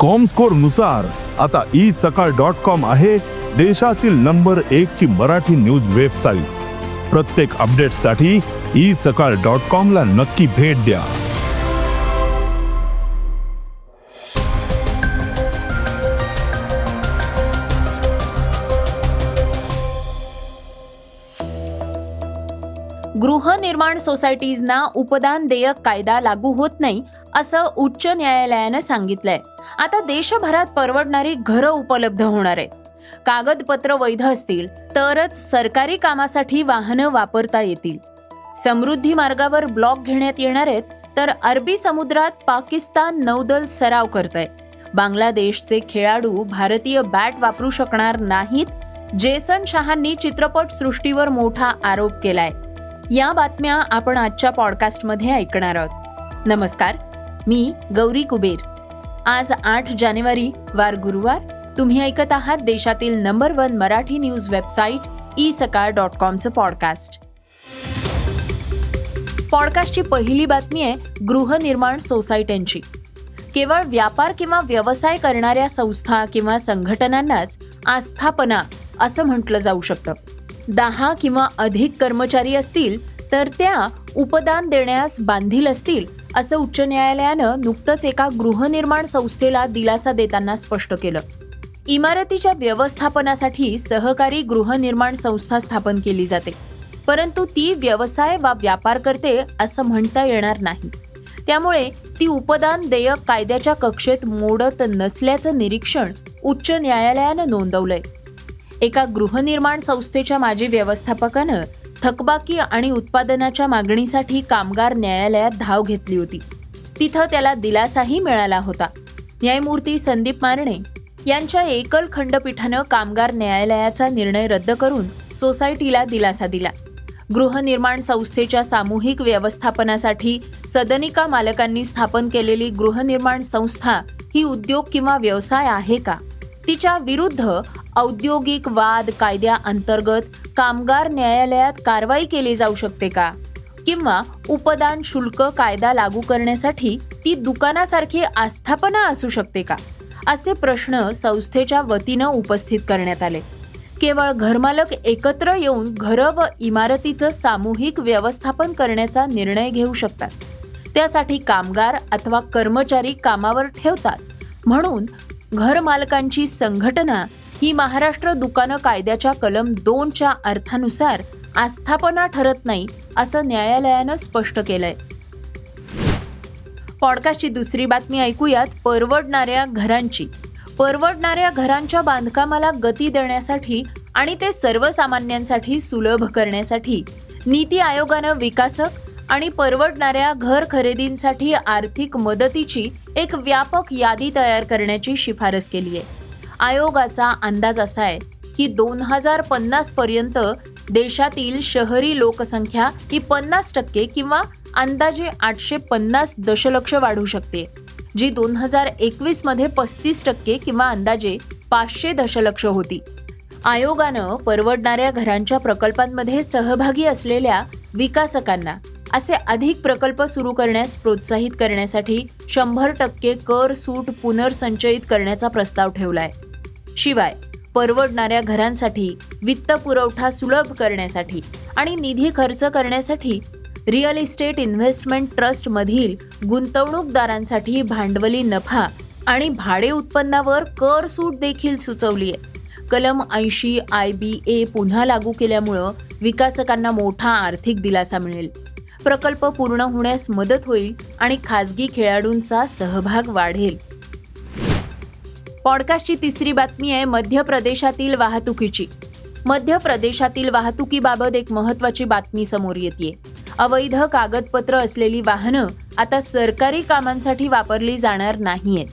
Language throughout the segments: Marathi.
कॉमस्कोरनुसार आता ई सकाळ डॉट कॉम आहे देशातील नंबर एक ची मराठी न्यूज वेबसाईट प्रत्येक अपडेटसाठी ई सकाळ डॉट कॉम ला नक्की भेट द्या. गृहनिर्माण सोसायटीजना उपदान देयक कायदा लागू होत नाही असं उच्च न्यायालयानं सांगितलंय. आता देशभरात परवडणारी घरं उपलब्ध होणार आहेत. कागदपत्र वैध असतील तरच सरकारी कामासाठी वाहनं वापरता येतील. समृद्धी मार्गावर ब्लॉक घेण्यात येणार आहेत तर अरबी समुद्रात पाकिस्तान नौदल सराव करतंय. बांगलादेशचे खेळाडू भारतीय बॅट वापरू शकणार नाहीत जेसन शहांनी चित्रपट सृष्टीवर मोठा आरोप केलाय. या बातम्या आपण आजच्या पॉडकास्टमध्ये ऐकणार आहोत. नमस्कार मी गौरी कुबेर. आज आठ जानेवारी वार गुरुवार. तुम्ही ऐकत आहात देशातील number one Marathi news website e Sakal dot कॉमचं podcast. पॉडकास्टची पहिली बातमी आहे गृहनिर्माण सोसायट्यांची. केवळ व्यापार किंवा व्यवसाय करणाऱ्या संस्था किंवा संघटनांनाच आस्थापना असं म्हटलं जाऊ शकतं. दहा किंवा अधिक कर्मचारी असतील तर त्या उपदान देण्यास बांधील असतील असं उच्च न्यायालयानं नुकतंच एका गृहनिर्माण संस्थेला दिलासा देताना स्पष्ट केलं. इमारतीच्या व्यवस्थापनासाठी सहकारी गृहनिर्माण संस्था स्थापन केली जाते परंतु ती व्यवसाय वा व्यापार करते असं म्हणता येणार नाही. त्यामुळे ती उपदान देयक कायद्याच्या कक्षेत मोडत नसल्याचं निरीक्षण उच्च न्यायालयानं नोंदवलंय. एका गृहनिर्माण संस्थेच्या माजी व्यवस्थापकानं थकबाकी आणि उत्पादनाच्या मागणीसाठी कामगार न्यायालयात धाव घेतली होती. तिथं त्याला दिलासाही मिळाला होता. न्यायमूर्ती संदीप मारणे यांच्या एकल खंडपीठानं कामगार न्यायालयाचा निर्णय रद्द करून सोसायटीला दिलासा दिला. गृहनिर्माण संस्थेच्या सामूहिक व्यवस्थापनासाठी सदनिका मालकांनी स्थापन केलेली गृहनिर्माण संस्था ही उद्योग किंवा व्यवसाय आहे का? तिच्या विरुद्ध औद्योगिक वाद कायद्याअंतर्गत कामगार न्यायालयात कारवाई केली जाऊ शकते का? किंवा उपदान शुल्क कायदा लागू करण्यासाठी ती दुकानासारखी आस्थापना असू शकते का? असे प्रश्न संस्थेच्या वतीनं उपस्थित करण्यात आले. केवळ घरमालक एकत्र येऊन घरं व इमारतीचं सामूहिक व्यवस्थापन करण्याचा निर्णय घेऊ शकतात. त्यासाठी कामगार अथवा कर्मचारी कामावर ठेवतात. म्हणून घरमालकांची संघटना ही महाराष्ट्र दुकानं कायद्याच्या कलम दोनच्या अर्थानुसार आस्थापना ठरत नाही असं न्यायालयानं स्पष्ट केलंय. पॉडकास्टची दुसरी बातमी ऐकूयात. परवडणाऱ्या घरांची. परवडणाऱ्या घरांच्या बांधकामाला गती देण्यासाठी आणि ते सर्वसामान्यांसाठी सुलभ करण्यासाठी नीती आयोगानं विकासक आणि परवडणाऱ्या घर खरेदींसाठी आर्थिक मदतीची एक व्यापक यादी तयार करण्याची शिफारस केली आहे. आयोगाचा अंदाज असा आहे की दोन हजार पन्नास पर्यंत देशातील शहरी लोकसंख्या ही पन्नास टक्के किंवा अंदाजे आठशे पन्नास दशलक्ष वाढू शकते जी दोन हजार एकवीसमध्ये पस्तीस टक्के किंवा अंदाजे पाचशे दशलक्ष होती. आयोगानं परवडणाऱ्या घरांच्या प्रकल्पांमध्ये सहभागी असलेल्या विकासकांना असे अधिक प्रकल्प सुरू करण्यास प्रोत्साहित करण्यासाठी शंभर टक्के कर सूट पुनर्संचयित करण्याचा प्रस्ताव ठेवलाय. शिवाय परवडणाऱ्या घरांसाठी वित्त पुरवठा सुलभ करण्यासाठी आणि निधी खर्च करण्यासाठी रिअल इस्टेट इन्व्हेस्टमेंट ट्रस्टमधील गुंतवणूकदारांसाठी भांडवली नफा आणि भाडे उत्पन्नावर कर सूट देखील सुचवली आहे कलम ऐंशी आय बी ए पुन्हा लागू केल्यामुळं विकासकांना मोठा आर्थिक दिलासा मिळेल. प्रकल्प पूर्ण होण्यास मदत होईल आणि खाजगी खेळाडूंचा सहभाग वाढेल. पॉडकास्टची तिसरी बातमी आहे मध्य प्रदेशातील वाहतुकीची. मध्य प्रदेशातील वाहतुकीबाबत एक महत्वाची बातमी समोर येते अवैध कागदपत्र असलेली वाहनं आता सरकारी कामांसाठी वापरली जाणार नाहीयेत.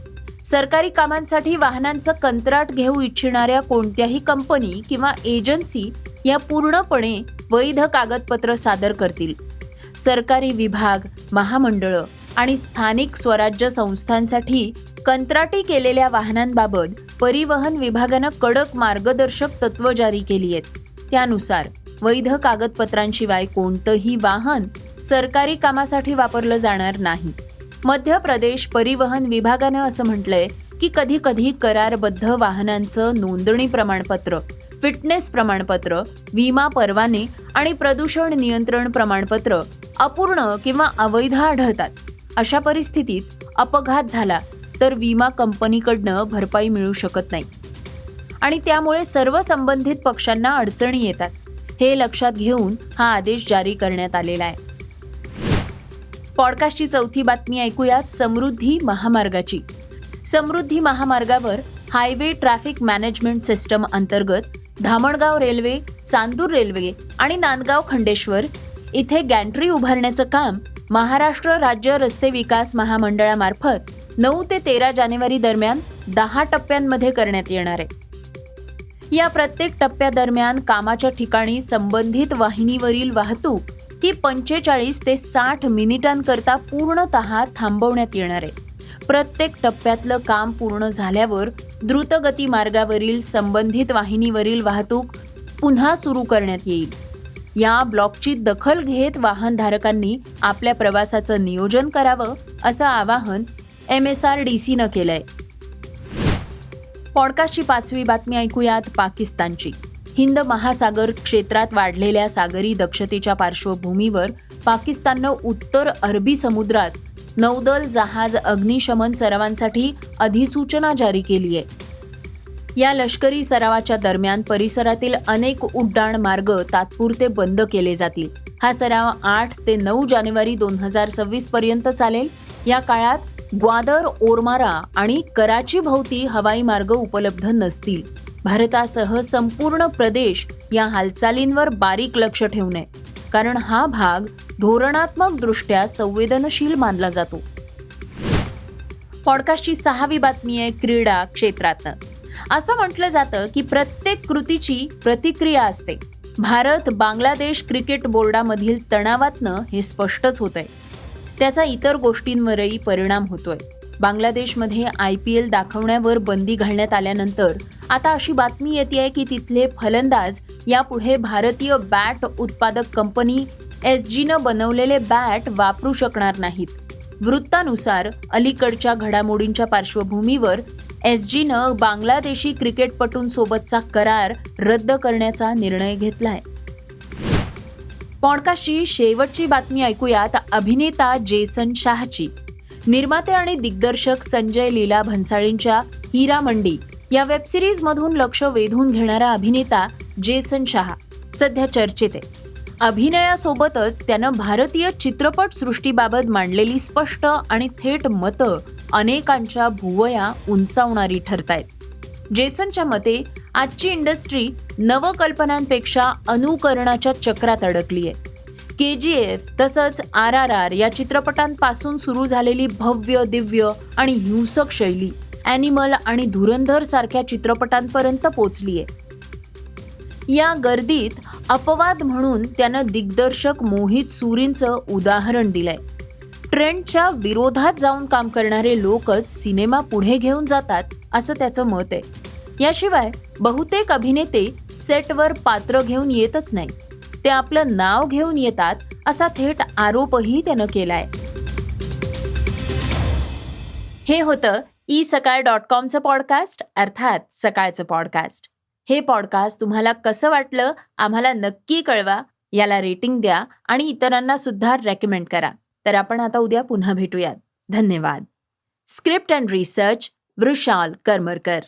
सरकारी कामांसाठी वाहनांचं कंत्राट घेऊ इच्छिणाऱ्या कोणत्याही कंपनी किंवा एजन्सी या पूर्णपणे वैध कागदपत्र सादर करतील. सरकारी विभाग महामंडळं आणि स्थानिक स्वराज्य संस्थांसाठी कंत्राटी केलेल्या वाहनांबाबत परिवहन विभागानं कडक मार्गदर्शक तत्व जारी केली आहेत. त्यानुसार वैध कागदपत्रांशिवाय कोणतंही वाहन सरकारी कामासाठी वापरलं जाणार नाही. मध्य प्रदेश परिवहन विभागानं असं म्हटलंय की कधी कधी करारबद्ध वाहनांचं नोंदणी प्रमाणपत्र फिटनेस प्रमाणपत्र विमा परवाने आणि प्रदूषण नियंत्रण प्रमाणपत्र अपूर्ण किंवा अवैध आढळतात. अशा परिस्थितीत अपघात झाला तर विमा कंपनीकडनं भरपाई मिळू शकत नाही. आणि त्यामुळे सर्व संबंधित पक्षांना अडचणी येतात. हे लक्षात घेऊन हा आदेश जारी करण्यात आलेला आहे. पॉडकास्टची चौथी बातमी ऐकूयात समृद्धी महामार्गाची. समृद्धी महामार्गावर हायवे ट्रॅफिक मॅनेजमेंट सिस्टम अंतर्गत धामणगाव रेल्वे चांदूर रेल्वे आणि नांदगाव खंडेश्वर इथे गॅन्ट्री उभारण्याचं काम महाराष्ट्र राज्य रस्ते विकास महामंडळामार्फत नऊ ते तेरा जानेवारी दरम्यान दहा टप्प्यांमध्ये करण्यात येणार आहे. या प्रत्येक टप्प्यादरम्यान कामाच्या ठिकाणी संबंधित वाहिनीवरील वाहतूक ही पंचेचाळीस ते साठ मिनिटांकरता पूर्णत थांबवण्यात येणार आहे. प्रत्येक टप्प्यातलं काम पूर्ण झाल्यावर द्रुतगती मार्गावरील संबंधित वाहिनीवरील वाहतूक पुन्हा सुरू करण्यात येईल. या ब्लॉकची दखल घेत वाहनधारकांनी आपल्या प्रवासाचं नियोजन करावं असं आवाहन एम एस आर डी सीनं केलंय. पॉडकास्टची पाचवी बातमी ऐकूयात पाकिस्तानची. हिंद महासागर क्षेत्रात वाढलेल्या सागरी दक्षतेच्या पार्श्वभूमीवर पाकिस्ताननं उत्तर अरबी समुद्रात नौदल जहाज अग्निशमन सरावांसाठी अधिसूचना जारी केली आहे. या लष्करी सरावाच्या दरम्यान परिसरातील अनेक उड्डाण मार्ग तात्पुरते बंद केले जातील. हा सराव आठ ते नऊ जानेवारी दोन हजार सव्वीस पर्यंत चालेल. या काळात ग्वादर ओरमारा आणि कराची भोवती हवाई मार्ग उपलब्ध नसतील. भारतासह संपूर्ण प्रदेश या हालचालींवर बारीक लक्ष ठेवणे कारण हा भाग धोरणात्मक दृष्ट्या संवेदनशील मानला जातो. पॉडकास्टची सहावी बातमी आहे क्रीडा क्षेत्रातनं. असं म्हटलं जातं की प्रत्येक कृतीची प्रतिक्रिया असते. भारत बांगलादेश क्रिकेट बोर्डामधील तणावातनं हे स्पष्टच होतंय. त्याचा इतर गोष्टींवरही परिणाम होतोय. बांगलादेशमध्ये आय पी एल दाखवण्यावर बंदी घालण्यात आल्यानंतर आता अशी बातमी येते आहे की तिथले फलंदाज यापुढे भारतीय बॅट उत्पादक कंपनी एस जीनं बनवलेले बॅट वापरू शकणार नाहीत. वृत्तानुसार अलीकडच्या घडामोडींच्या पार्श्वभूमीवर एस जीनं बांगलादेशी क्रिकेटपटूंसोबतचा करार रद्द करण्याचा निर्णय घेतलाय. पॉडकास्टची शेवटची बातमी ऐकूयात अभिनेता जेसन शाहची. निर्माते आणि दिग्दर्शक संजय लीला भन्साळींच्या हिरा मंडी या वेबसिरीज मधून लक्ष वेधून घेणारा अभिनेता जेसन शहा सध्या चर्चेत आहे. अभिनयासोबतच त्यानं भारतीय चित्रपट सृष्टीबाबत मांडलेली स्पष्ट आणि थेट मतं अनेकांच्या भुवया उंचावणारी ठरतायत. जेसनच्या मते आजची इंडस्ट्री नवकल्पनांपेक्षा अनुकरणाच्या चक्रात अडकली आहे. के जी एफ तसंच आर आर आर या चित्रपटांपासून सुरू झालेली भव्य दिव्य आणि हिंसक शैली ॲनिमल आणि धुरंधर सारख्या चित्रपटांपर्यंत पोचली आहे या गर्दीत अपवाद म्हणून त्यानं दिग्दर्शक मोहित सुरींचं उदाहरण दिलंय. ट्रेंडच्या विरोधात जाऊन काम करणारे लोकच सिनेमा पुढे घेऊन जातात असं त्याचं मत आहे. याशिवाय बहुतेक अभिनेते सेटवर पात्र घेऊन येतच नाही ते आपलं नाव घेऊन येतात असा थेट आरोपही त्यानं केलाय. हे होतं ई सकाळ डॉट कॉमचं पॉडकास्ट अर्थात सकाळचं पॉडकास्ट. हे पॉडकास्ट तुम्हाला कसं वाटलं आम्हाला नक्की कळवा याला रेटिंग द्या आणि इतरांना सुद्धा रेकमेंड करा. तर आपण आता उद्या पुन्हा भेटूयात. धन्यवाद. Script and research Vrushal Karmarkar.